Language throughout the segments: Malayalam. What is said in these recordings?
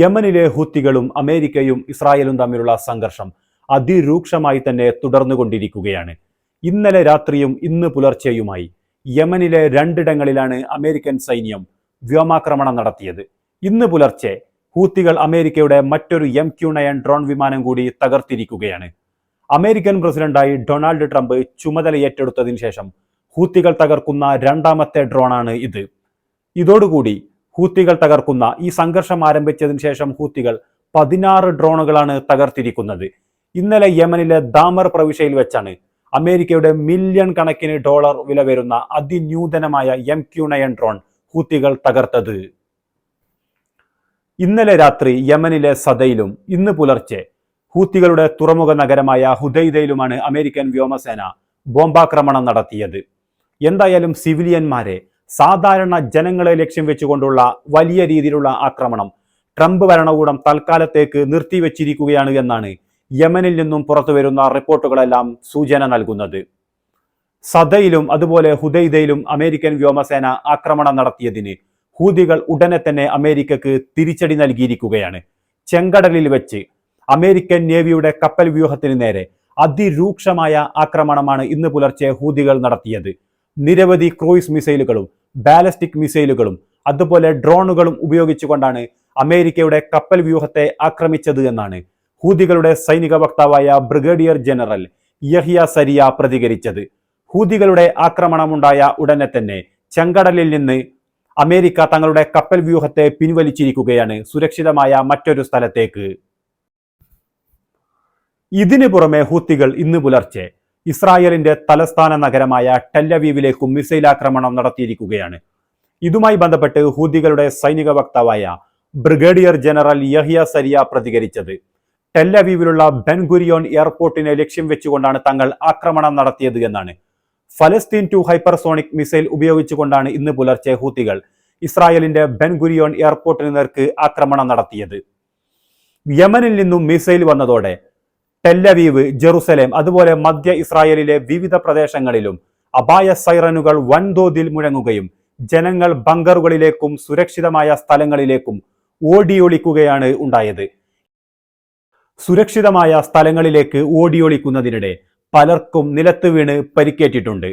യമനിലെ ഹുത്തികളും അമേരിക്കയും ഇസ്രായേലും തമ്മിലുള്ള സംഘർഷം അതിരൂക്ഷമായി തന്നെ തുടർന്നുകൊണ്ടിരിക്കുകയാണ്. ഇന്നലെ രാത്രിയും ഇന്ന് പുലർച്ചെയുമായി യമനിലെ രണ്ടിടങ്ങളിലാണ് അമേരിക്കൻ സൈന്യം വ്യോമാക്രമണം നടത്തിയത്. ഇന്ന് പുലർച്ചെ ഹൂത്തികൾ അമേരിക്കയുടെ മറ്റൊരു എം ക്യു നയൻ ഡ്രോൺ വിമാനം കൂടി തകർത്തിരിക്കുകയാണ്. അമേരിക്കൻ പ്രസിഡന്റായി ഡൊണാൾഡ് ട്രംപ് ചുമതല ഏറ്റെടുത്തതിനു ശേഷം ഹൂത്തികൾ തകർക്കുന്ന രണ്ടാമത്തെ ഡ്രോണാണ് ഇത്. ഇതോടുകൂടി ഹൂത്തികൾ തകർക്കുന്ന ഈ സംഘർഷം ആരംഭിച്ചതിന് ശേഷം ഹൂത്തികൾ പതിനാറ് ഡ്രോണുകളാണ് തകർത്തിരിക്കുന്നത്. ഇന്നലെ യമനിലെ ദാമർ പ്രവിശ്യയിൽ വെച്ചാണ് അമേരിക്കയുടെ മില്യൺ കണക്കിന് ഡോളർ വില വരുന്ന അതിന്യൂതനമായ എം ക്യു നയൻ ഡ്രോൺ ഹൂത്തികൾ തകർത്തത്. ഇന്നലെ രാത്രി യമനിലെ സദയിലും ഇന്ന് പുലർച്ചെ ഹൂത്തികളുടെ തുറമുഖ നഗരമായ ഹുദൈദയിലുമാണ് അമേരിക്കൻ വ്യോമസേന ബോംബാക്രമണം നടത്തിയത്. എന്തായാലും സിവിലിയന്മാരെ സാധാരണ ജനങ്ങളെ ലക്ഷ്യം വെച്ചുകൊണ്ടുള്ള വലിയ രീതിയിലുള്ള ആക്രമണം. ട്രംപ് ഭരണകൂടം തൽക്കാലത്തേക്ക് നിർത്തിവെച്ചിരിക്കുകയാണ് എന്നാണ് യമനിൽ നിന്നും പുറത്തു വരുന്ന റിപ്പോർട്ടുകളെല്ലാം സൂചന നൽകുന്നത്. സദയിലും അതുപോലെ ഹുദൈദയിലും അമേരിക്കൻ വ്യോമസേന ആക്രമണം നടത്തിയതിന് ഹൂതികൾ ഉടനെ തന്നെ അമേരിക്കക്ക് തിരിച്ചടി നൽകിയിരിക്കുകയാണ്. ചെങ്കടലിൽ വെച്ച് അമേരിക്കൻ നേവിയുടെ കപ്പൽ വ്യൂഹത്തിന് നേരെ അതിരൂക്ഷമായ ആക്രമണമാണ് ഇന്ന് പുലർച്ചെ ഹൂതികൾ നടത്തിയത്. നിരവധി ക്രൂയിസ് മിസൈലുകളും ബാലസ്റ്റിക് മിസൈലുകളും അതുപോലെ ഡ്രോണുകളും ഉപയോഗിച്ചുകൊണ്ടാണ് അമേരിക്കയുടെ കപ്പൽ വ്യൂഹത്തെ ആക്രമിച്ചത് എന്നാണ് ഹൂതികളുടെ സൈനിക വക്താവായ ബ്രിഗേഡിയർ ജനറൽ യഹിയ സരിയ പ്രതികരിച്ചത്. ഹൂതികളുടെ ആക്രമണമുണ്ടായ ഉടനെ തന്നെ ചെങ്കടലിൽ നിന്ന് അമേരിക്ക തങ്ങളുടെ കപ്പൽ വ്യൂഹത്തെ പിൻവലിച്ചിരിക്കുകയാണ് സുരക്ഷിതമായ മറ്റൊരു സ്ഥലത്തേക്ക്. ഇതിനു പുറമെ ഹൂത്തികൾ ഇന്ന് പുലർച്ചെ ഇസ്രായേലിന്റെ തലസ്ഥാന നഗരമായ ടെല്ലവീവിലേക്കും മിസൈൽ ആക്രമണം നടത്തിയിരിക്കുകയാണ്. ഇതുമായി ബന്ധപ്പെട്ട് ഹൂദികളുടെ സൈനിക വക്താവായ ബ്രിഗേഡിയർ ജനറൽ യഹിയ സരിയ പ്രതികരിച്ചത്. ടെല്ലവീവിലുള്ള ബെൻഗുരിയോൺ എയർപോർട്ടിനെ ലക്ഷ്യം വെച്ചുകൊണ്ടാണ് തങ്ങൾ ആക്രമണം നടത്തിയത് എന്നാണ്. ഫലസ്തീൻ ടു ഹൈപ്പർസോണിക് മിസൈൽ ഉപയോഗിച്ചുകൊണ്ടാണ് ഇന്ന് പുലർച്ചെ ഹൂത്തികൾ ഇസ്രായേലിന്റെ ബെൻഗുരിയോൺ എയർപോർട്ടിന് നേർക്ക് ആക്രമണം നടത്തിയത്. യമനിൽ നിന്നും മിസൈൽ വന്നതോടെ ടെല്ലവീവ് ജെറുസലേം അതുപോലെ മധ്യ ഇസ്രായേലിലെ വിവിധ പ്രദേശങ്ങളിലും അപായ സൈറനുകൾ വൻതോതിൽ മുഴങ്ങുകയും ജനങ്ങൾ ബങ്കറുകളിലേക്കും സുരക്ഷിതമായ സ്ഥലങ്ങളിലേക്കും ഓടിയൊളിക്കുകയാണ് ഉണ്ടായത്. സുരക്ഷിതമായ സ്ഥലങ്ങളിലേക്ക് ഓടിയൊളിക്കുന്നതിനിടെ പലർക്കും നിലത്ത് വീണ് പരിക്കേറ്റിട്ടുണ്ട്.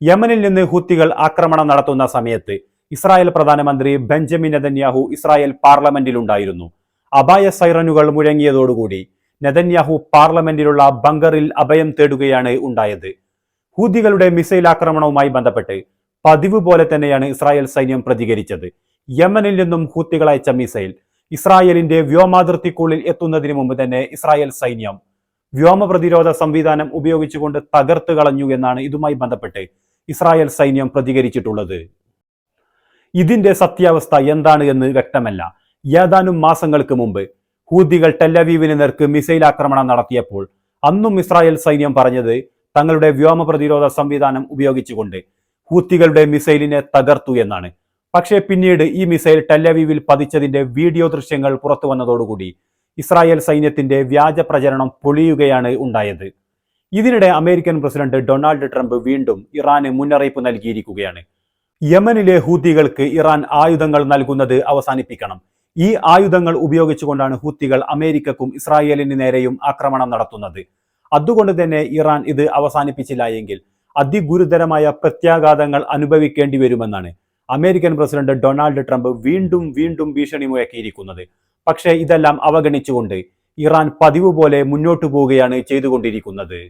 യമനിൽ നിന്ന് ഹുത്തികൾ ആക്രമണം നടത്തുന്ന സമയത്ത് ഇസ്രായേൽ പ്രധാനമന്ത്രി ബെഞ്ചമിൻ നെതന്യാഹു ഇസ്രായേൽ പാർലമെന്റിലുണ്ടായിരുന്നു. അപായ സൈറനുകൾ മുഴങ്ങിയതോടുകൂടി നെതന്യാഹു പാർലമെന്റിലുള്ള ബങ്കറിൽ അഭയം തേടുകയാണ് ഉണ്ടായത്. ഹൂതികളുടെ മിസൈൽ ആക്രമണവുമായി ബന്ധപ്പെട്ട് പതിവ് പോലെ തന്നെയാണ് ഇസ്രായേൽ സൈന്യം പ്രതികരിച്ചത്. യമനിൽ നിന്നും ഹൂത്തികൾ അയച്ച മിസൈൽ ഇസ്രായേലിന്റെ വ്യോമാതിർത്തിക്കുള്ളിൽ എത്തുന്നതിന് മുമ്പ് തന്നെ ഇസ്രായേൽ സൈന്യം വ്യോമ പ്രതിരോധ സംവിധാനം ഉപയോഗിച്ചുകൊണ്ട് തകർത്ത് കളഞ്ഞു എന്നാണ് ഇതുമായി ബന്ധപ്പെട്ട് ഇസ്രായേൽ സൈന്യം പ്രതികരിച്ചിട്ടുള്ളത്. ഇതിന്റെ സത്യാവസ്ഥ എന്താണ് എന്ന് വ്യക്തമല്ല. ഏതാനും മാസങ്ങൾക്ക് മുമ്പ് ഹൂതികൾ ടെല്ലവീവിന് നേർക്ക് മിസൈൽ ആക്രമണം നടത്തിയപ്പോൾ അന്നും ഇസ്രായേൽ സൈന്യം പറഞ്ഞത് തങ്ങളുടെ വ്യോമ പ്രതിരോധ സംവിധാനം ഉപയോഗിച്ചുകൊണ്ട് ഹൂത്തികളുടെ മിസൈലിനെ തകർത്തു എന്നാണ്. പക്ഷേ പിന്നീട് ഈ മിസൈൽ ടെല്ലവീവിൽ പതിച്ചതിന്റെ വീഡിയോ ദൃശ്യങ്ങൾ പുറത്തു വന്നതോടുകൂടി ഇസ്രായേൽ സൈന്യത്തിന്റെ വ്യാജ പ്രചരണം പൊളിയുകയാണ് ഉണ്ടായത്. ഇതിനിടെ അമേരിക്കൻ പ്രസിഡന്റ് ഡൊണാൾഡ് ട്രംപ് വീണ്ടും ഇറാന് മുന്നറിയിപ്പ് നൽകിയിരിക്കുകയാണ്. യമനിലെ ഹൂത്തികൾക്ക് ഇറാൻ ആയുധങ്ങൾ നൽകുന്നത് അവസാനിപ്പിക്കണം. ഈ ആയുധങ്ങൾ ഉപയോഗിച്ചുകൊണ്ടാണ് ഹൂത്തികൾ അമേരിക്കക്കും ഇസ്രായേലിന് നേരെയും ആക്രമണം നടത്തുന്നത്. അതുകൊണ്ട് തന്നെ ഇറാൻ ഇത് അവസാനിപ്പിച്ചില്ല എങ്കിൽ അതിഗുരുതരമായ പ്രത്യാഘാതങ്ങൾ അനുഭവിക്കേണ്ടി വരുമെന്നാണ് അമേരിക്കൻ പ്രസിഡന്റ് ഡൊണാൾഡ് ട്രംപ് വീണ്ടും വീണ്ടും ഭീഷണി മുഴക്കിയിരിക്കുന്നത്. പക്ഷേ ഇതെല്ലാം അവഗണിച്ചുകൊണ്ട് ഇറാൻ പതിവ് പോലെ മുന്നോട്ടു പോവുകയാണ് ചെയ്തുകൊണ്ടിരിക്കുന്നത്.